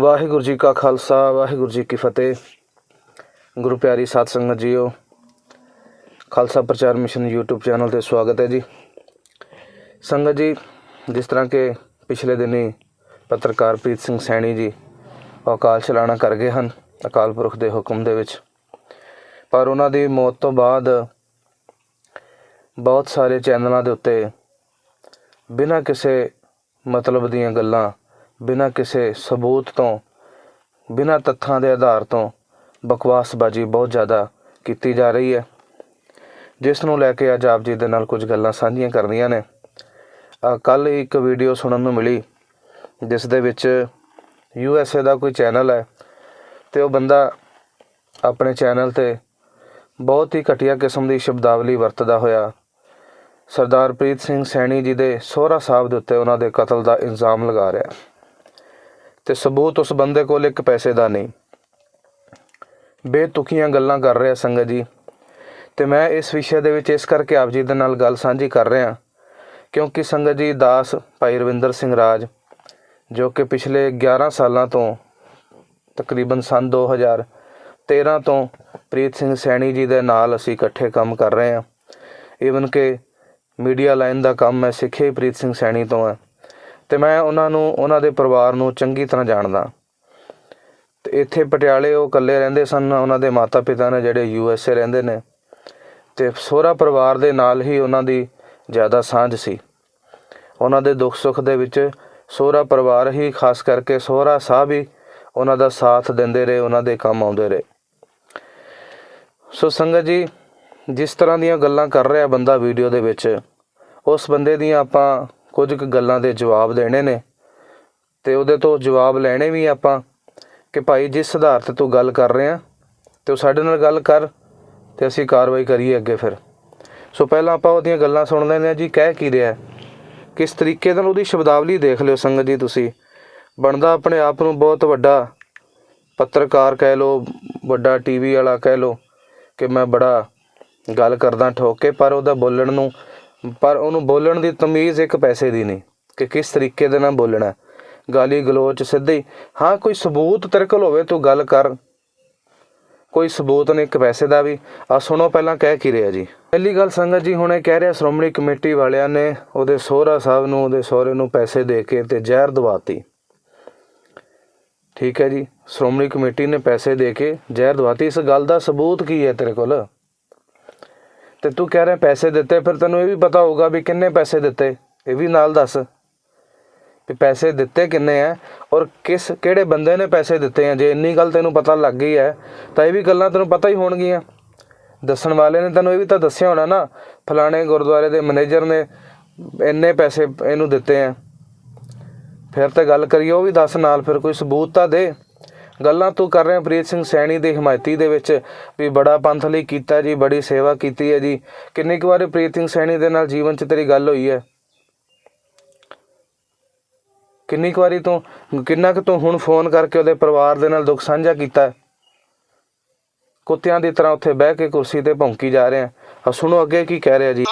ਵਾਹਿਗੁਰੂ ਜੀ ਕਾ ਖਾਲਸਾ, ਵਾਹਿਗੁਰੂ ਜੀ ਕੀ ਫਤਿਹ। ਗੁਰੂ ਪਿਆਰੀ ਸਾਧ ਸੰਗਤ ਜੀਓ, ਖਾਲਸਾ ਪ੍ਰਚਾਰ ਮਿਸ਼ਨ YouTube ਚੈਨਲ ਤੇ ਸਵਾਗਤ ਹੈ ਜੀ। ਸੰਗਤ ਜੀ, ਜਿਸ ਤਰ੍ਹਾਂ ਕਿ ਪਿਛਲੇ ਦਿਨੀ ਪੱਤਰਕਾਰ ਪ੍ਰੀਤ ਸਿੰਘ ਸੈਣੀ ਜੀ ਉਹ ਅਕਾਲ ਚਲਾਣਾ ਕਰ ਗਏ ਹਨ, ਅਕਾਲ ਪੁਰਖ ਦੇ ਹੁਕਮ ਦੇ ਵਿੱਚ। ਪਰ ਉਹਨਾਂ ਦੀ ਮੌਤ ਤੋਂ ਬਾਅਦ ਬਹੁਤ ਸਾਰੇ ਚੈਨਲਾਂ ਦੇ ਉੱਤੇ ਬਿਨਾਂ ਕਿਸੇ ਮਤਲਬ ਦੀਆਂ ਗੱਲਾਂ ਬਿਨਾਂ ਕਿਸੇ ਸਬੂਤ ਤੋਂ, ਬਿਨਾਂ ਤੱਥਾਂ ਦੇ ਆਧਾਰ ਤੋਂ ਬਕਵਾਸਬਾਜੀ ਬਹੁਤ ਜ਼ਿਆਦਾ ਕੀਤੀ ਜਾ ਰਹੀ ਹੈ। ਜਿਸ ਨੂੰ ਲੈ ਕੇ ਅੱਜ ਆਪ ਜੀ ਦੇ ਨਾਲ ਕੁਝ ਗੱਲਾਂ ਸਾਂਝੀਆਂ ਕਰਨੀਆਂ ਨੇ। ਕੱਲ ਇੱਕ ਵੀਡੀਓ ਸੁਣਨ ਨੂੰ ਮਿਲੀ, ਜਿਸ ਦੇ ਵਿੱਚ ਯੂ ਐਸ ਏ ਦਾ ਕੋਈ ਚੈਨਲ ਹੈ ਤੇ ਉਹ ਬੰਦਾ ਆਪਣੇ ਚੈਨਲ ਤੇ ਬਹੁਤ ਹੀ ਘਟੀਆ ਕਿਸਮ ਦੀ ਸ਼ਬਦਾਵਲੀ ਵਰਤਦਾ ਹੋਇਆ ਸਰਦਾਰ ਪ੍ਰੀਤ ਸਿੰਘ ਸੈਣੀ ਜੀ ਦੇ ਸੋਹਰਾ ਸਾਹਿਬ ਦੇ ਉੱਤੇ ਉਹਨਾਂ ਦੇ ਕਤਲ ਦਾ ਇਲਜ਼ਾਮ ਲਗਾ ਰਿਹਾ। ਤੇ ਸਬੂਤ ਉਸ ਬੰਦੇ ਕੋਲ ਇੱਕ ਪੈਸੇ ਦਾ ਨਹੀਂ। ਬੇਤੁਕੀਆਂ ਗੱਲਾਂ ਕਰ ਰਿਹਾ ਸੰਗਤ ਜੀ। ਤੇ ਮੈਂ ਇਸ ਵਿਸ਼ੇ ਦੇ ਵਿੱਚ ਇਸ ਕਰਕੇ ਆਪ ਜੀ ਦੇ ਨਾਲ ਗੱਲ ਸਾਂਝੀ ਕਰ ਰਿਹਾ ਕਿਉਂਕਿ ਸੰਗਤ ਜੀ ਦਾਸ ਭਾਈ ਰਵਿੰਦਰ ਸਿੰਘ ਰਾਜ, ਜੋ ਕਿ ਪਿਛਲੇ 11 ਸਾਲਾਂ ਤੋਂ ਤਕਰੀਬਨ ਸਨ 2013 ਤੋਂ ਪ੍ਰੀਤ ਸਿੰਘ ਸੈਣੀ ਜੀ ਦੇ ਨਾਲ ਅਸੀਂ ਇਕੱਠੇ ਕੰਮ ਕਰ ਰਹੇ ਹਾਂ। ਈਵਨ ਕਿ ਮੀਡੀਆ ਲਾਈਨ ਦਾ ਕੰਮ ਮੈਂ ਸਿੱਖਿਆ ਹੀ ਪ੍ਰੀਤ ਸਿੰਘ ਸੈਣੀ ਤੋਂ ਹੈ। ਤੇ ਮੈਂ ਉਹਨਾਂ ਨੂੰ, ਉਹਨਾਂ ਦੇ ਪਰਿਵਾਰ ਨੂੰ ਚੰਗੀ ਤਰ੍ਹਾਂ ਜਾਣਦਾ। ਤੇ ਇੱਥੇ ਪਟਿਆਲੇ ਉਹ ਇਕੱਲੇ ਰਹਿੰਦੇ ਸਨ, ਉਹਨਾਂ ਦੇ ਮਾਤਾ-ਪਿਤਾ ਨੇ ਜਿਹੜੇ ਯੂ ਐਸ ਏ ਰਹਿੰਦੇ ਨੇ। ਤੇ ਸਹੁਰਾ ਪਰਿਵਾਰ ਦੇ ਨਾਲ ਹੀ ਉਹਨਾਂ ਦੀ ਜ਼ਿਆਦਾ ਸਾਂਝ ਸੀ। ਉਹਨਾਂ ਦੇ ਦੁੱਖ ਸੁੱਖ ਦੇ ਵਿੱਚ ਸਹੁਰਾ ਪਰਿਵਾਰ ਹੀ ਖਾਸ ਕਰਕੇ ਸਹੁਰਾ ਸਾਹਿਬ ਹੀ ਉਹਨਾਂ ਦਾ ਸਾਥ ਦਿੰਦੇ ਰਹੇ, ਉਹਨਾਂ ਦੇ ਕੰਮ ਆਉਂਦੇ ਰਹੇ। ਸੋ ਸੰਗਤ ਜੀ, ਜਿਸ ਤਰ੍ਹਾਂ ਦੀਆਂ ਗੱਲਾਂ ਕਰ ਰਿਹਾ ਬੰਦਾ ਵੀਡੀਓ ਦੇ ਵਿੱਚ, ਉਸ ਬੰਦੇ ਦੀਆਂ ਆਪਾਂ ਕੁਝ ਕੁ ਗੱਲਾਂ ਦੇ ਜਵਾਬ ਦੇਣੇ ਨੇ। ਤੇ ਉਹਦੇ ਤੋਂ ਜਵਾਬ ਲੈਣੇ ਵੀ ਆਪਾਂ ਕਿ ਭਾਈ ਜਿਸ ਆਧਾਰ ਤੇ ਤੂੰ ਗੱਲ ਕਰ ਰਹੇ ਰਿਹਾ ਤੇ ਉਹ ਸਾਡੇ ਨਾਲ ਗੱਲ ਕਰ ਤੇ ਅਸੀਂ ਕਾਰਵਾਈ ਕਰੀਏ ਅੱਗੇ ਫਿਰ। ਸੋ ਪਹਿਲਾਂ ਆਪਾਂ ਉਹਦੀਆਂ ਗੱਲਾਂ ਸੁਣ ਲੈਂਦੇ ਹਾਂ ਜੀ, ਕਹਿ ਕੀ ਰਿਹਾ ਕਿਸ ਤਰੀਕੇ ਨਾਲ ਉਹਦੀ ਸ਼ਬਦਾਵਲੀ ਦੇਖ ਲਿਓ ਸੰਗਤ ਜੀ ਤੁਸੀਂ। ਬਣਦਾ ਆਪਣੇ ਆਪ ਨੂੰ ਬਹੁਤ ਵੱਡਾ ਪੱਤਰਕਾਰ ਕਹਿ ਲਓ, ਵੱਡਾ ਟੀਵੀ ਵਾਲਾ ਕਹਿ ਲਓ ਕਿ ਮੈਂ ਬੜਾ ਗੱਲ ਕਰਦਾ ਠੋਕ ਕੇ, ਪਰ ਉਹਦਾ ਬੋਲਣ ਨੂੰ ਪਰ ਉਹਨੂੰ ਬੋਲਣ ਦੀ ਤਮੀਜ਼ ਇੱਕ ਪੈਸੇ ਦੀ ਨਹੀਂ ਕਿ ਕਿਸ ਤਰੀਕੇ ਦੇ ਨਾਲ ਬੋਲਣਾ ਗਾਲੀ ਗਲੋਚ ਸਿੱਧੇ, ਹਾਂ, ਕੋਈ ਸਬੂਤ ਤੇਰੇ ਕੋਲ ਹੋਵੇ ਤੂੰ ਗੱਲ ਕਰ। ਕੋਈ ਸਬੂਤ ਨਹੀਂ, ਇੱਕ ਪੈਸੇ ਦਾ ਵੀ। ਆ ਸੁਣੋ, ਪਹਿਲਾਂ ਕਹਿ ਕੀ ਰਿਹਾ ਜੀ? ਪਹਿਲੀ ਗੱਲ ਸੰਗਤ ਜੀ, ਹੁਣ ਇਹ ਕਹਿ ਰਿਹਾ, ਸ਼੍ਰੋਮਣੀ ਕਮੇਟੀ ਵਾਲਿਆਂ ਨੇ ਉਹਦੇ ਸਹੁਰਾ ਸਾਹਿਬ ਨੂੰ, ਉਹਦੇ ਸਹੁਰੇ ਨੂੰ ਪੈਸੇ ਦੇ ਕੇ ਤੇ ਜ਼ਹਿਰ ਦਵਾਤੀ। ਠੀਕ ਹੈ ਜੀ, ਸ਼੍ਰੋਮਣੀ ਕਮੇਟੀ ਨੇ ਪੈਸੇ ਦੇ ਕੇ ਜ਼ਹਿਰ ਦਵਾਤੀ। ਇਸ ਗੱਲ ਦਾ ਸਬੂਤ ਕੀ ਹੈ ਤੇਰੇ ਕੋਲ? ਤੇ ਤੂੰ ਕਹਿ ਰਿਹਾ ਪੈਸੇ ਦਿੱਤੇ, ਫਿਰ ਤੈਨੂੰ ਇਹ ਵੀ ਪਤਾ ਹੋਊਗਾ ਵੀ ਕਿੰਨੇ ਪੈਸੇ ਦਿੱਤੇ। ਇਹ ਵੀ ਨਾਲ ਦੱਸ ਵੀ ਪੈਸੇ ਦਿੱਤੇ ਕਿੰਨੇ ਆ ਔਰ ਕਿਸ, ਕਿਹੜੇ ਬੰਦੇ ਨੇ ਪੈਸੇ ਦਿੱਤੇ ਆ ਜੇ ਇੰਨੀ ਗੱਲ ਤੈਨੂੰ ਪਤਾ ਲੱਗ ਗਈ ਹੈ ਤਾਂ ਇਹ ਵੀ ਗੱਲਾਂ ਤੈਨੂੰ ਪਤਾ ਹੀ ਹੋਣਗੀਆਂ। ਦੱਸਣ ਵਾਲੇ ਨੇ ਤੈਨੂੰ ਇਹ ਵੀ ਤਾਂ ਦੱਸਿਆ ਹੋਣਾ ਨਾ, ਫਲਾਣੇ ਗੁਰਦੁਆਰੇ ਦੇ ਮੈਨੇਜਰ ਨੇ ਇੰਨੇ ਪੈਸੇ ਇਹਨੂੰ ਦਿੱਤੇ ਆ ਫਿਰ ਤਾਂ ਗੱਲ ਕਰੀਏ, ਉਹ ਵੀ ਦੱਸ ਨਾਲ, ਫਿਰ ਕੋਈ ਸਬੂਤ ਤਾਂ ਦੇ। ਗੱਲਾਂ ਤੂੰ ਕਰ ਰਿਹਾ ਪ੍ਰੀਤ ਸਿੰਘ ਸੈਣੀ ਦੇ ਹਮਾਇਤੀ ਦੇ ਵਿੱਚ ਵੀ ਬੜਾ ਪੰਥ ਲਈ ਕੀਤਾ ਜੀ ਬੜੀ ਸੇਵਾ ਕੀਤੀ ਹੈ ਜੀ। ਕਿੰਨੀ ਕੁ ਵਾਰੀ ਪ੍ਰੀਤ ਸਿੰਘ ਸੈਣੀ ਦੇ ਨਾਲ ਜੀਵਨ 'ਚ ਤੇਰੀ ਗੱਲ ਹੋਈ ਹੈ? ਕਿੰਨੀ ਕੁ ਵਾਰੀ ਤੂੰ ਕਿੰਨਾ ਕੁ ਤੂੰ ਹੁਣ ਫੋਨ ਕਰਕੇ ਉਹਦੇ ਪਰਿਵਾਰ ਦੇ ਨਾਲ ਦੁੱਖ ਸਾਂਝਾ ਕੀਤਾ? ਕੁੱਤਿਆਂ ਦੀ ਤਰ੍ਹਾਂ ਉੱਥੇ ਬਹਿ ਕੇ ਕੁਰਸੀ ਤੇ ਭੌਂਕੀ ਜਾ ਰਹੇ ਆ ਆ ਸੁਣੋ ਅੱਗੇ ਕੀ ਕਹਿ ਰਿਹਾ ਜੀ।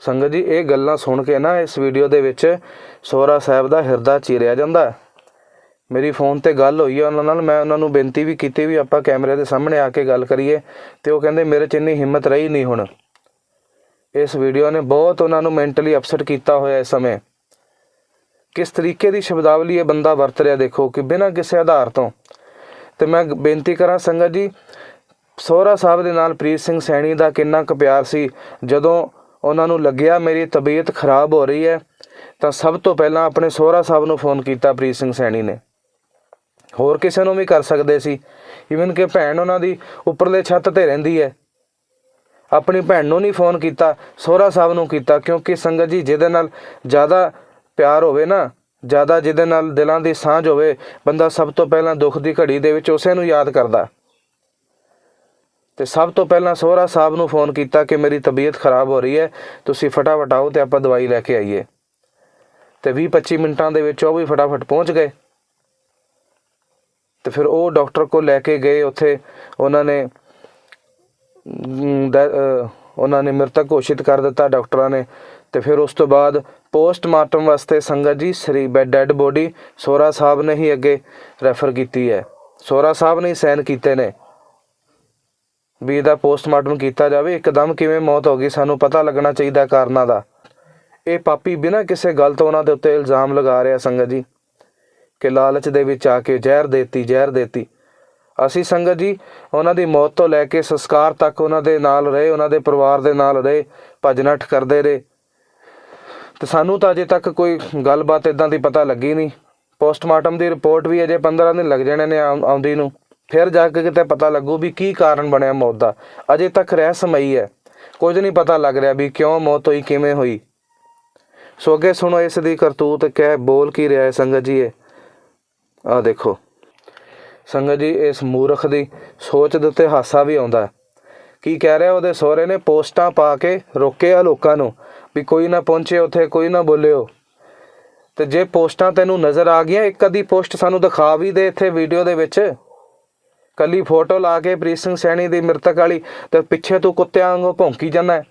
ਸੰਗਤ ਜੀ ਇਹ ਗੱਲਾਂ ਸੁਣ ਕੇ ਨਾ ਇਸ ਵੀਡੀਓ ਦੇ ਵਿੱਚ ਸੋਹਰਾ ਸਾਹਿਬ ਦਾ ਹਿਰਦਾ ਚੀਰਿਆ ਜਾਂਦਾ ਹੈ। ਮੇਰੀ ਫੋਨ ਤੇ ਗੱਲ ਹੋਈ ਹੈ ਉਹਨਾਂ ਨਾਲ, ਮੈਂ ਉਹਨਾਂ ਨੂੰ ਬੇਨਤੀ ਵੀ ਕੀਤੀ ਵੀ ਆਪਾਂ ਕੈਮਰੇ ਦੇ ਸਾਹਮਣੇ ਆ ਕੇ ਗੱਲ ਕਰੀਏ ਤੇ ਉਹ ਕਹਿੰਦੇ ਮੇਰੇ 'ਚ ਇੰਨੀ ਹਿੰਮਤ ਰਹੀ ਨਹੀਂ ਹੁਣ। ਇਸ ਵੀਡੀਓ ਨੇ ਬਹੁਤ ਉਹਨਾਂ ਨੂੰ ਮੈਂਟਲੀ ਅਪਸੈਟ ਕੀਤਾ ਹੋਇਆ ਇਸ ਸਮੇਂ। ਕਿਸ ਤਰੀਕੇ ਦੀ ਸ਼ਬਦਾਵਲੀ ਇਹ ਬੰਦਾ ਵਰਤ ਰਿਹਾ ਦੇਖੋ ਕਿ ਬਿਨਾਂ ਕਿਸੇ ਆਧਾਰ ਤੋਂ। ਤੇ ਮੈਂ ਬੇਨਤੀ ਕਰਾਂ ਸੰਗਤ ਜੀ, ਸੋਹਰਾ ਸਾਹਿਬ ਦੇ ਨਾਲ ਪ੍ਰੀਤ ਸਿੰਘ ਸੈਣੀ ਦਾ ਕਿੰਨਾ ਕੁ ਪਿਆਰ ਸੀ। ਜਦੋਂ ਉਹਨਾਂ ਨੂੰ ਲੱਗਿਆ ਮੇਰੀ ਤਬੀਅਤ ਖਰਾਬ ਹੋ ਰਹੀ ਹੈ, ਤਾਂ ਸਭ ਤੋਂ ਪਹਿਲਾਂ ਆਪਣੇ ਸੋਹਰਾ ਸਾਹਿਬ ਨੂੰ ਫੋਨ ਕੀਤਾ ਪ੍ਰੀਤ ਸਿੰਘ ਸੈਣੀ ਨੇ। ਹੋਰ ਕਿਸੇ ਨੂੰ ਵੀ ਕਰ ਸਕਦੇ ਸੀ। ਇਵਨ ਕਿ ਭੈਣ ਉਹਨਾਂ ਦੀ ਉੱਪਰਲੇ ਛੱਤ ਤੇ ਰਹਿੰਦੀ ਹੈ। ਆਪਣੀ ਭੈਣ ਨੂੰ ਨਹੀਂ ਫੋਨ ਕੀਤਾ, ਸੋਹਰਾ ਸਾਹਿਬ ਨੂੰ ਕੀਤਾ, ਕਿਉਂਕਿ ਸੰਗਤ ਜੀ ਜਿਹਦੇ ਨਾਲ ਜ਼ਿਆਦਾ ਪਿਆਰ ਹੋਵੇ ਨਾ, ਜ਼ਿਆਦਾ ਜਿਹਦੇ ਨਾਲ ਦਿਲਾਂ ਦੀ ਸਾਂਝ ਹੋਵੇ, ਬੰਦਾ ਸਭ ਤੋਂ ਪਹਿਲਾਂ ਦੁੱਖ ਦੀ ਘੜੀ ਦੇ ਵਿੱਚ ਉਸੇ ਨੂੰ ਯਾਦ ਕਰਦਾ। ਤੇ ਸਭ ਤੋਂ ਪਹਿਲਾਂ ਸੋਹਰਾ ਸਾਹਿਬ ਨੂੰ ਫੋਨ ਕੀਤਾ ਕਿ ਮੇਰੀ ਤਬੀਅਤ ਖਰਾਬ ਹੋ ਰਹੀ ਹੈ, ਤੁਸੀਂ ਫਟਾਫਟ ਆਓ ਤੇ ਆਪਾਂ ਦਵਾਈ ਲੈ ਕੇ ਆਈਏ। ਤੇ 20-25 ਮਿੰਟਾਂ ਦੇ ਵਿੱਚ ਉਹ ਵੀ ਫਟਾਫਟ ਪਹੁੰਚ ਗਏ। ਤੇ ਫਿਰ ਉਹ ਡਾਕਟਰ ਕੋਲ ਲੈ ਕੇ ਗਏ, ਉੱਥੇ ਉਹਨਾਂ ਨੇ ਦ- ਉਹਨਾਂ ਨੇ ਮ੍ਰਿਤਕ ਘੋਸ਼ਿਤ ਕਰ ਦਿੱਤਾ ਡਾਕਟਰਾਂ ਨੇ। ਤੇ ਫਿਰ ਉਸ ਤੋਂ ਬਾਅਦ ਪੋਸਟਮਾਰਟਮ ਵਾਸਤੇ ਸੰਗਤ ਜੀ ਸਰੀ ਬੈ ਡੈਡ ਬੋਡੀ ਸੋਰਾ ਸਾਹਿਬ ਨੇ ਹੀ ਅੱਗੇ ਰੈਫਰ ਕੀਤੀ ਹੈ। ਸੋਰਾ ਸਾਹਿਬ ਨੇ ਸਾਈਨ ਕੀਤੇ ਨੇ। ਵੀ ਇਹਦਾ ਪੋਸਟਮਾਰਟਮ ਕੀਤਾ ਜਾਵੇ, ਇੱਕਦਮ ਕਿਵੇਂ ਮੌਤ ਹੋ ਗਈ ਸਾਨੂੰ ਪਤਾ ਲੱਗਣਾ ਚਾਹੀਦਾ ਕਾਰਨਾਂ ਦਾ। ਇਹ ਪਾਪੀ ਬਿਨਾਂ ਕਿਸੇ ਗੱਲ ਤੋਂ ਉਹਨਾਂ ਦੇ ਉੱਤੇ ਇਲਜ਼ਾਮ ਲਗਾ ਰਿਹਾ ਸੰਗਤ ਜੀ। ਕਿ ਲਾਲਚ ਦੇ ਵਿੱਚ ਆ ਕੇ ਜ਼ਹਿਰ ਦੇਤੀ ਜ਼ਹਿਰ ਦੇਤੀ। ਅਸੀਂ ਸੰਗਤ ਜੀ, ਉਹਨਾਂ ਦੀ ਮੌਤ ਤੋਂ ਲੈ ਕੇ ਸੰਸਕਾਰ ਤੱਕ ਉਹਨਾਂ ਦੇ ਨਾਲ ਰਹੇ, ਉਹਨਾਂ ਦੇ ਪਰਿਵਾਰ ਦੇ ਨਾਲ ਰਹੇ ਭਜਨਠ ਕਰਦੇ ਰਹੇ। ਤੇ ਸਾਨੂੰ ਤਾਂ ਅਜੇ ਤੱਕ ਕੋਈ ਗੱਲਬਾਤ ਇਦਾਂ ਦੀ ਪਤਾ ਲੱਗੀ ਨਹੀਂ। ਪੋਸਟਮਾਰਟਮ ਦੀ ਰਿਪੋਰਟ ਵੀ ਅਜੇ 15 ਦਿਨ ਲੱਗ ਜਾਣੇ ਨੇ ਆਉਂ- ਆਉਂਦੀ ਨੂੰ। ਫਿਰ ਜਾ ਕੇ ਕਿਤੇ ਪਤਾ ਲੱਗੂ ਵੀ ਕੀ ਕਾਰਨ ਬਣਿਆ ਮੌਤ ਦਾ। ਅਜੇ ਤੱਕ ਰਹੱਸਮਈ ਹੈ। ਕੁਝ ਨਹੀਂ ਪਤਾ ਲੱਗ ਰਿਹਾ ਵੀ ਕਿਉਂ ਮੌਤ ਹੋਈ, ਕਿਵੇਂ ਹੋਈ। ਸੋ ਅੱਗੇ ਸੁਣੋ ਇਸ ਦੀ ਕਰਤੂਤ, ਕਹਿ ਬੋਲ ਕੀ ਰਿਹਾ ਹੈ ਸੰਗਤ ਜੀ ਇਹ। ਆ ਦੇਖੋ। ਸੰਗਤ ਜੀ, ਇਸ ਮੂਰਖ ਦੀ ਸੋਚ ਦੇ ਉੱਤੇ ਹਾਸਾ ਵੀ ਆਉਂਦਾ ਕੀ ਕਹਿ ਰਿਹਾ ਉਹਦੇ ਸਹੁਰੇ ਨੇ? ਪੋਸਟਾਂ ਪਾ ਕੇ ਰੋਕਿਆ ਲੋਕਾਂ ਨੂੰ ਵੀ ਕੋਈ ਨਾ ਪਹੁੰਚੇ ਉੱਥੇ, ਕੋਈ ਨਾ ਬੋਲਿਓ। ਤੇ ਜੇ ਪੋਸਟਾਂ ਤੈਨੂੰ ਨਜ਼ਰ ਆ ਗਈਆਂ, ਇੱਕ ਅੱਧੀ ਪੋਸਟ ਸਾਨੂੰ ਦਿਖਾ ਵੀ ਦੇ ਇੱਥੇ ਵੀਡੀਓ ਦੇ ਵਿੱਚ। ਕੱਲੀ ਫੋਟੋ ਲਾ ਕੇ ਪ੍ਰੀਤ ਸਿੰਘ ਸੈਣੀ ਦੀ ਮ੍ਰਿਤਕ ਵਾਲੀ ਤੇ ਪਿੱਛੇ ਤੂੰ ਕੁੱਤਿਆਂ ਵਾਂਗੂ ਭੌਂਕੀ ਜਾਂਦਾ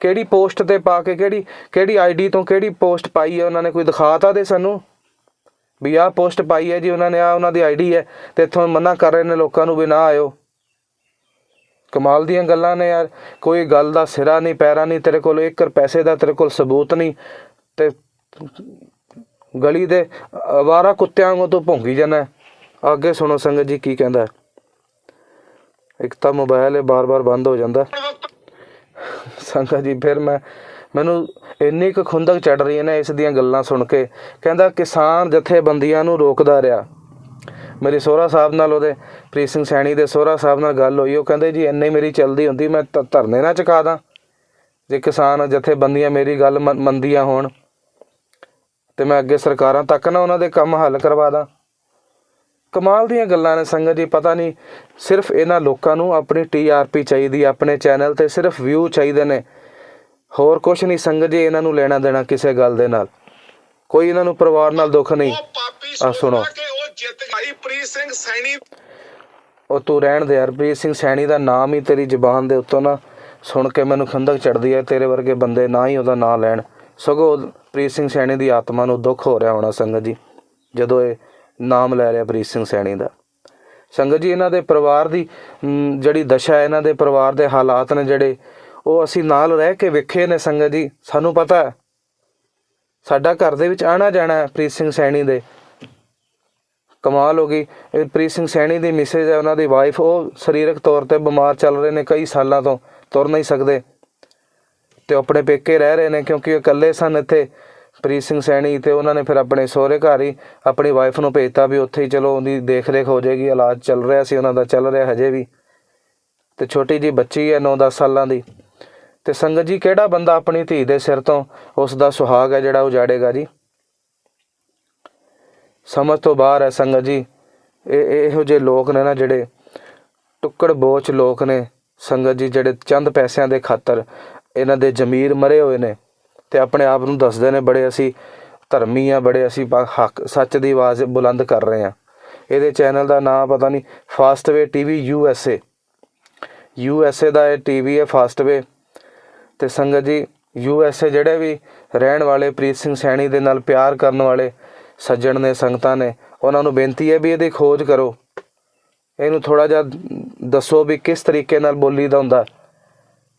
ਕਿਹੜੀ ਪੋਸਟ ਤੇ ਪਾ ਕੇ, ਕਿਹੜੀ ਕਿਹੜੀ ਆਈਡੀ ਤੋਂ ਕਿਹੜੀ ਪੋਸਟ ਪਾਈ ਹੈ, ਉਹਨਾਂ ਨੇ ਕੋਈ ਦਿਖਾਤਾ ਦੇ ਸਾਨੂੰ? ਵੀ ਆਹ ਪੋਸਟ ਪਾਈ ਹੈ ਜੀ, ਉਹਨਾਂ ਨੇ ਆ ਉਹਨਾਂ ਦੀ ਆਈਡੀ ਹੈ ਤੇ ਇੱਥੋਂ ਮਨਾ ਕਰ ਰਹੇ ਨੇ ਲੋਕਾਂ ਨੂੰ ਵੀ ਨਾ ਆਇਓ। ਕਮਾਲ ਦੀਆਂ ਗੱਲਾਂ ਨੇ ਯਾਰ, ਕੋਈ ਗੱਲ ਦਾ ਸਿਰਾ ਨਹੀਂ, ਪੈਰਾ ਨਹੀਂ, ਤੇਰੇ ਕੋਲ ਇੱਕ ਪੈਸੇ ਦਾ ਤੇਰੇ ਕੋਲ ਸਬੂਤ ਨਹੀਂ ਤੇ ਗਲੀ ਦੇ ਅਵਾਰਾ ਕੁੱਤਿਆਂ ਵਾਂਗੂ ਤੂੰ ਭੌਂਕੀ ਜਾਂਦਾ। ਅੱਗੇ ਸੁਣੋ ਸੰਗਤ ਜੀ ਕੀ ਕਹਿੰਦਾ ਇੱਕ ਤਾਂ ਮੋਬਾਈਲ ਹੈ ਬਾਰ-ਬਾਰ ਬੰਦ ਹੋ ਜਾਂਦਾ। ਸੰਗਤ ਜੀ, ਫਿਰ ਮੈਂ ਮੈਨੂੰ ਇੰਨੀ ਕੁ ਖੁੰਦਕ ਚੜ ਰਹੀ ਹੈ ਨਾ ਇਸ ਦੀਆਂ ਗੱਲਾਂ ਸੁਣ ਕੇ। ਕਹਿੰਦਾ, ਕਿਸਾਨ ਜਥੇਬੰਦੀਆਂ ਨੂੰ ਰੋਕਦਾ ਰਿਹਾ। ਮੇਰੇ ਸੋਹਰਾ ਸਾਹਿਬ ਨਾਲ ਉਹਦੇ, ਪ੍ਰੀਤ ਸਿੰਘ ਸੈਣੀ ਦੇ ਸੋਹਰਾ ਸਾਹਿਬ ਨਾਲ ਗੱਲ ਹੋਈ। ਉਹ ਕਹਿੰਦੇ, ਜੀ, ਇੰਨੇ ਮੇਰੀ ਚੱਲਦੀ ਹੁੰਦੀ, ਮੈਂ ਧ- ਧਰਨੇ ਨਾ ਚੁਕਾ ਦਾਂ। ਜੇ ਕਿਸਾਨ ਜਥੇਬੰਦੀਆਂ ਮੇਰੀ ਗੱਲ ਮੰਨ- ਮੰਨਦੀਆਂ ਹੋਣ, ਤੇ ਮੈਂ ਅੱਗੇ ਸਰਕਾਰਾਂ ਤੱਕ ਨਾ ਉਹਨਾਂ ਦੇ ਕੰਮ ਹੱਲ ਕਰਵਾ ਦਾਂ। ਕਮਾਲ ਦੀਆਂ ਗੱਲਾਂ ਨੇ ਸੰਗਤ ਜੀ, ਪਤਾ ਨਹੀਂ, ਸਿਰਫ ਇਹਨਾਂ ਲੋਕਾਂ ਨੂੰ ਆਪਣੀ ਟੀਆਰਪੀ ਚਾਹੀਦੀ, ਆਪਣੇ ਚੈਨਲ ਤੇ ਸਿਰਫ ਵਿਊ ਚਾਹੀਦੇ ਨੇ। ਹੋਰ ਕੁਝ ਨਹੀਂ ਸੰਗਤ ਜੀ ਇਹਨਾਂ ਨੂੰ ਲੈਣਾ ਦੇਣਾ ਕਿਸੇ ਗੱਲ ਦੇ ਨਾਲ। ਕੋਈ ਇਹਨਾਂ ਨੂੰ ਪਰਿਵਾਰ ਨਾਲ ਦੁੱਖ ਨਹੀਂ। ਆਹ ਸੁਣੋ। ਉਹ ਜਿੱਤ ਗਈ। ਪ੍ਰੀਤ ਸਿੰਘ ਸੈਣੀ ਉਹ ਤੂੰ ਰਹਿਣ ਦੇ ਹਰਪ੍ਰੀਤ ਸਿੰਘ ਸੈਣੀ ਦਾ ਨਾਮ ਹੀ ਤੇਰੀ ਜ਼ੁਬਾਨ ਦੇ ਉੱਤੋਂ ਨਾ ਸੁਣ ਕੇ ਮੈਨੂੰ ਖੰਦਕ ਚੜਦੀ ਹੈ। ਤੇਰੇ ਵਰਗੇ ਬੰਦੇ ਨਾ ਹੀ ਉਹਦਾ ਨਾਂ ਲੈਣ। ਸਗੋਂ ਪ੍ਰੀਤ ਸਿੰਘ ਸੈਣੀ ਦੀ ਆਤਮਾ ਨੂੰ ਦੁੱਖ ਹੋ ਰਿਹਾ ਹੋਣਾ ਸੰਗਤ ਜੀ ਜਦੋਂ ਇਹ ਨਾਮ ਲੈ ਰਿਹਾ ਪ੍ਰੀਤ ਸਿੰਘ ਸੈਣੀ ਦਾ। ਸੰਗਤ ਜੀ ਇਹਨਾਂ ਦੇ ਪਰਿਵਾਰ ਦੀ ਜਿਹੜੀ ਦਸ਼ਾ ਹੈ ਇਹਨਾਂ ਦੇ ਪਰਿਵਾਰ ਦੇ ਹਾਲਾਤ ਨੇ ਜਿਹੜੇ ਉਹ ਅਸੀਂ ਨਾਲ ਰਹਿ ਕੇ ਵੇਖੇ ਨੇ ਸੰਗਤ ਜੀ। ਸਾਨੂੰ ਪਤਾ ਸਾਡਾ ਘਰ ਦੇ ਵਿੱਚ ਆਣਾ ਜਾਣਾ ਪ੍ਰੀਤ ਸਿੰਘ ਸੈਣੀ ਦੇ। ਕਮਾਲ ਹੋ ਗਈ। ਇਹ ਪ੍ਰੀਤ ਸਿੰਘ ਸੈਣੀ ਦੀ ਮਿਸੇਜ ਹੈ, ਉਹਨਾਂ ਦੀ ਵਾਈਫ ਉਹ ਸਰੀਰਕ ਤੌਰ ਤੇ ਬਿਮਾਰ ਚੱਲ ਰਹੇ ਨੇ ਕਈ ਸਾਲਾਂ ਤੋਂ, ਤੁਰ ਨਹੀਂ ਸਕਦੇ। ਤੇ ਆਪਣੇ ਪੇਕੇ ਰਹਿ ਰਹੇ ਨੇ ਕਿਉਂਕਿ ਉਹ ਇਕੱਲੇ ਸਨ ਇੱਥੇ। ਪ੍ਰੀਤ ਸਿੰਘ ਸੈਣੀ ਤੇ ਉਹਨਾਂ ਨੇ ਫਿਰ ਆਪਣੇ ਸਹੁਰੇ ਘਰ ਹੀ ਆਪਣੀ ਵਾਈਫ ਨੂੰ ਭੇਜਤਾ ਵੀ ਉੱਥੇ ਹੀ ਚਲੋ, ਉਹਦੀ ਦੇਖ ਰੇਖ ਹੋ ਜਾਏਗੀ, ਇਲਾਜ ਚੱਲ ਰਿਹਾ ਸੀ, ਉਹਨਾਂ ਦਾ ਚੱਲ ਰਿਹਾ ਹਜੇ ਵੀ। ਤੇ ਛੋਟੀ ਜੀ ਬੱਚੀ ਹੈ 9-10 ਸਾਲਾਂ ਦੀ। ਤੇ ਸੰਗਤ ਜੀ, ਕਿਹੜਾ ਬੰਦਾ ਆਪਣੀ ਧੀ ਦੇ ਸਿਰ ਤੋਂ ਉਸ ਦਾ ਸੁਹਾਗ ਹੈ ਜਿਹੜਾ ਉਜਾੜੇਗਾ ਜੀ? ਸਮਝ ਤੋਂ ਬਾਹਰ ਹੈ ਸੰਗਤ ਜੀ, ਇਹ ਇਹੋ ਜਿਹੇ ਲੋਕ ਨੇ ਨਾ ਜਿਹੜੇ ਟੁੱਕੜ ਬੋਚ ਲੋਕ ਨੇ ਸੰਗਤ ਜੀ, ਜਿਹੜੇ ਚੰਦ ਪੈਸਿਆਂ ਦੇ ਖਾਤਰ ਇਹਨਾਂ ਦੇ ਜ਼ਮੀਰ ਮਰੇ ਹੋਏ ਨੇ ਤੇ ਆਪਣੇ ਆਪ ਨੂੰ ਦੱਸਦੇ ਨੇ, ਬੜੇ ਅਸੀਂ ਧਰਮੀ ਆ, ਬੜੇ ਅਸੀਂ ਹੱਕ, ਸੱਚ ਦੀ ਆਵਾਜ਼ ਬੁਲੰਦ ਕਰ ਰਹੇ ਆ। ਇਹਦੇ ਚੈਨਲ ਦਾ ਨਾਮ ਪਤਾ ਨਹੀਂ Fastway TV U S A U S A ਦਾ ਇਹ ਟੀਵੀ ਹੈ ਫਾਸਟਵੇ ਤੇ ਸੰਗਤ ਜੀ, ਯੂ ਐਸ ਏ ਜਿਹੜੇ ਵੀ ਰਹਿਣ ਵਾਲੇ, ਪ੍ਰੀਤ ਸਿੰਘ ਸੈਣੀ ਦੇ ਨਾਲ ਪਿਆਰ ਕਰਨ ਵਾਲੇ ਸੱਜਣ ਨੇ, ਸੰਗਤਾਂ ਨੇ, ਉਹਨਾਂ ਨੂੰ ਬੇਨਤੀ ਹੈ ਵੀ ਇਹਦੀ ਖੋਜ ਕਰੋ। ਇਹਨੂੰ ਥੋੜਾ ਜਿਹਾ ਦੱਸੋ ਵੀ ਕਿਸ ਤਰੀਕੇ ਨਾਲ ਬੋਲੀ ਦਾ ਹੁੰਦਾ।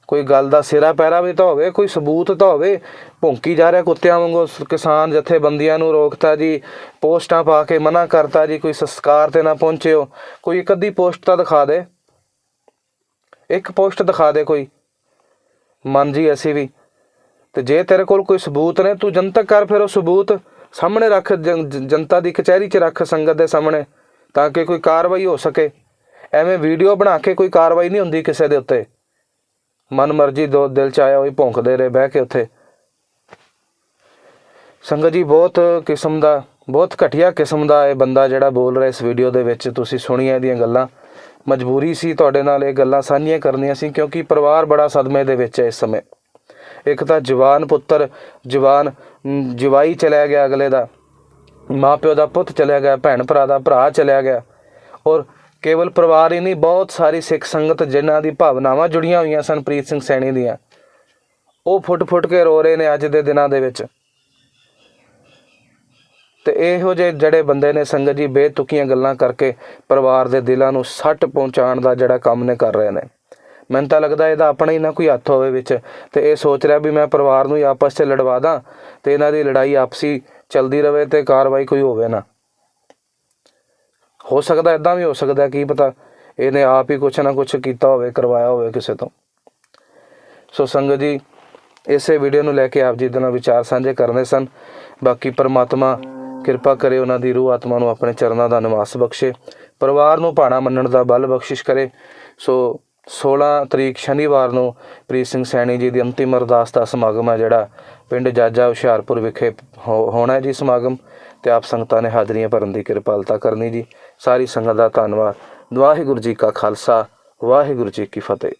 ਕੋਈ ਗੱਲ ਦਾ ਸਿਰਾ ਪੈਰਾ ਵੀ ਤਾਂ ਹੋਵੇ, ਕੋਈ ਸਬੂਤ ਤਾਂ ਹੋਵੇ, ਭੌਂਕੀ ਜਾ ਰਿਹਾ ਕੁੱਤਿਆਂ ਵਾਂਗੂ ਕਿਸਾਨ ਜਥੇਬੰਦੀਆਂ ਨੂੰ ਰੋਕਤਾ ਜੀ, ਪੋਸਟਾਂ ਪਾ ਕੇ ਮਨਾ ਕਰਤਾ ਜੀ, ਕੋਈ ਸੰਸਕਾਰ ਤੇ ਨਾ ਪਹੁੰਚਿਓ। ਕੋਈ ਇੱਕ ਅੱਧੀ ਪੋਸਟ ਤਾਂ ਦਿਖਾ ਦੇ। ਇੱਕ ਪੋਸਟ ਦਿਖਾ ਦੇ ਕੋਈ। ਮੰਨ ਜੀ ਅਸੀਂ ਵੀ। ਤੇ ਜੇ ਤੇਰੇ ਕੋਲ ਕੋਈ ਸਬੂਤ ਨੇ, ਤੂੰ ਜਨਤਕ ਕਰ ਫਿਰ ਉਹ ਸਬੂਤ ਸਾਹਮਣੇ ਰੱਖ ਜਨਤਾ ਦੀ ਕਚਹਿਰੀ 'ਚ ਰੱਖ ਸੰਗਤ ਦੇ ਸਾਹਮਣੇ, ਤਾਂ ਕਿ ਕੋਈ ਕਾਰਵਾਈ ਹੋ ਸਕੇ। ਐਵੇਂ ਵੀਡੀਓ ਬਣਾ ਕੇ ਕੋਈ ਕਾਰਵਾਈ ਨਹੀਂ ਹੁੰਦੀ ਕਿਸੇ ਦੇ ਉੱਤੇ। ਮਨ ਮਰਜ਼ੀ ਦੋ ਦਿਲ ਚ ਆਇਆ ਹੋਈ ਭੌਂਕਦੇ ਰਹੇ ਬਹਿ ਕੇ ਉੱਥੇ। ਸੰਗਤ ਜੀ, ਬਹੁਤ ਕਿਸਮ ਦਾ, ਬਹੁਤ ਘਟੀਆ ਕਿਸਮ ਦਾ ਇਹ ਬੰਦਾ ਜਿਹੜਾ ਬੋਲ ਰਿਹਾ ਇਸ ਵੀਡੀਓ ਦੇ ਵਿੱਚ। ਤੁਸੀਂ ਸੁਣੀਆਂ ਇਹਦੀਆਂ ਗੱਲਾਂ। ਮਜਬੂਰੀ ਸੀ ਤੁਹਾਡੇ ਨਾਲ ਇਹ ਗੱਲਾਂ ਸਾਂਝੀਆਂ ਕਰਨੀਆਂ ਸੀ, ਕਿਉਂਕਿ ਪਰਿਵਾਰ ਬੜਾ ਸਦਮੇ ਦੇ ਵਿੱਚ ਹੈ ਇਸ ਸਮੇਂ। ਇੱਕ ਤਾਂ ਜਵਾਨ ਪੁੱਤਰ, ਜਵਾਨ ਜਵਾਈ ਚਲਿਆ ਗਿਆ ਅਗਲੇ ਦਾ। ਮਾਪਿਓ ਦਾ ਪੁੱਤ ਚਲਿਆ ਗਿਆ ਭੈਣ ਭਰਾ ਦਾ ਭਰਾ ਚਲਿਆ ਗਿਆ। ਔਰ ਕੇਵਲ ਪਰਿਵਾਰ ਹੀ ਨਹੀਂ, ਬਹੁਤ ਸਾਰੀ ਸਿੱਖ ਸੰਗਤ ਜਿਨ੍ਹਾਂ ਦੀ ਭਾਵਨਾਵਾਂ ਜੁੜੀਆਂ ਹੋਈਆਂ ਸਨ ਪ੍ਰੀਤ ਸਿੰਘ ਸੈਣੀ ਦੀਆਂ। ਉਹ ਫੁੱਟ-ਫੁੱਟ ਕੇ ਰੋ ਰਹੇ ਨੇ ਅੱਜ ਦੇ ਦਿਨਾਂ ਦੇ ਵਿੱਚ। ਤੇ ਇਹੋ ਜਿਹੇ ਜਿਹੜੇ ਬੰਦੇ ਨੇ ਸੰਗਤ ਜੀ ਬੇਤੁਕੀਆਂ ਗੱਲਾਂ ਕਰਕੇ ਪਰਿਵਾਰ ਦੇ ਦਿਲਾਂ ਨੂੰ ਸੱਟ ਪਹੁੰਚਾਉਣ ਦਾ ਜਿਹੜਾ ਕੰਮ ਨੇ ਕਰ ਰਹੇ ਨੇ। ਮੈਨੂੰ ਤਾਂ ਲੱਗਦਾ ਇਹਦਾ ਆਪਣਾ ਹੀ ਨਾ ਕੋਈ ਹੱਥ ਹੋਵੇ ਵਿੱਚ ਤੇ ਇਹ ਸੋਚ ਰਿਹਾ ਵੀ ਮੈਂ ਪਰਿਵਾਰ ਨੂੰ ਆਪਸ 'ਚ ਲੜਵਾ ਦਾਂ ਤੇ ਇਹਨਾਂ ਦੀ ਲੜਾਈ ਆਪਸੀ ਚਲਦੀ ਰਵੇ ਤੇ ਕਾਰਵਾਈ ਕੋਈ ਹੋਵੇ ਨਾ। ਹੋ ਸਕਦਾ ਇਦਾਂ ਵੀ ਹੋ ਸਕਦਾ, ਕੀ ਪਤਾ ਇਹਨੇ ਆਪ ਹੀ ਕੁਛ ਨਾ ਕੁਛ ਕੀਤਾ ਹੋਵੇ, ਕਰਵਾਇਆ ਹੋਵੇ ਕਿਸੇ ਤੋਂ। ਸੋ ਸੰਗਤ ਜੀ, ਇਸੇ ਵੀਡੀਓ ਨੂੰ ਲੈ ਕੇ ਆਪ ਜੀ ਦੇ ਨਾਲ ਵਿਚਾਰ ਸਾਂਝੇ ਕਰਨੇ ਸਨ। ਬਾਕੀ ਪਰਮਾਤਮਾ ਕਿਰਪਾ ਕਰੇ ਉਹਨਾਂ ਦੀ ਰੂਹ ਆਤਮਾ ਨੂੰ ਆਪਣੇ ਚਰਨਾਂ ਦਾ ਨਿਵਾਸ ਬਖਸ਼ੇ, ਪਰਿਵਾਰ ਨੂੰ ਭਾਣਾ ਮੰਨਣ ਦਾ ਬਲ ਬਖਸ਼ਿਸ਼ ਕਰੇ। ਸੋ 16 ਤਰੀਕ ਸ਼ਨੀਵਾਰ ਨੂੰ ਪ੍ਰੀਤ ਸਿੰਘ ਸੈਣੀ ਜੀ ਦੀ ਅੰਤਿਮ ਅਰਦਾਸ ਦਾ ਸਮਾਗਮ ਹੈ ਜਿਹੜਾ ਪਿੰਡ ਜਾਜਾ ਹੁਸ਼ਿਆਰਪੁਰ ਵਿਖੇ ਹੋ- ਹੋਣਾ ਜੀ ਸਮਾਗਮ। ਤੇ ਆਪ ਸੰਗਤਾਂ ਨੇ ਹਾਜ਼ਰੀਆਂ ਭਰਨ ਦੀ ਕਿਰਪਾਲਤਾ ਕਰਨੀ ਜੀ। ਸਾਰੀ ਸੰਗਤ ਦਾ ਧੰਨਵਾਦ। ਵਾਹਿਗੁਰੂ ਜੀ ਕਾ ਖਾਲਸਾ, ਵਾਹਿਗੁਰੂ ਜੀ ਕੀ ਫਤਿਹ।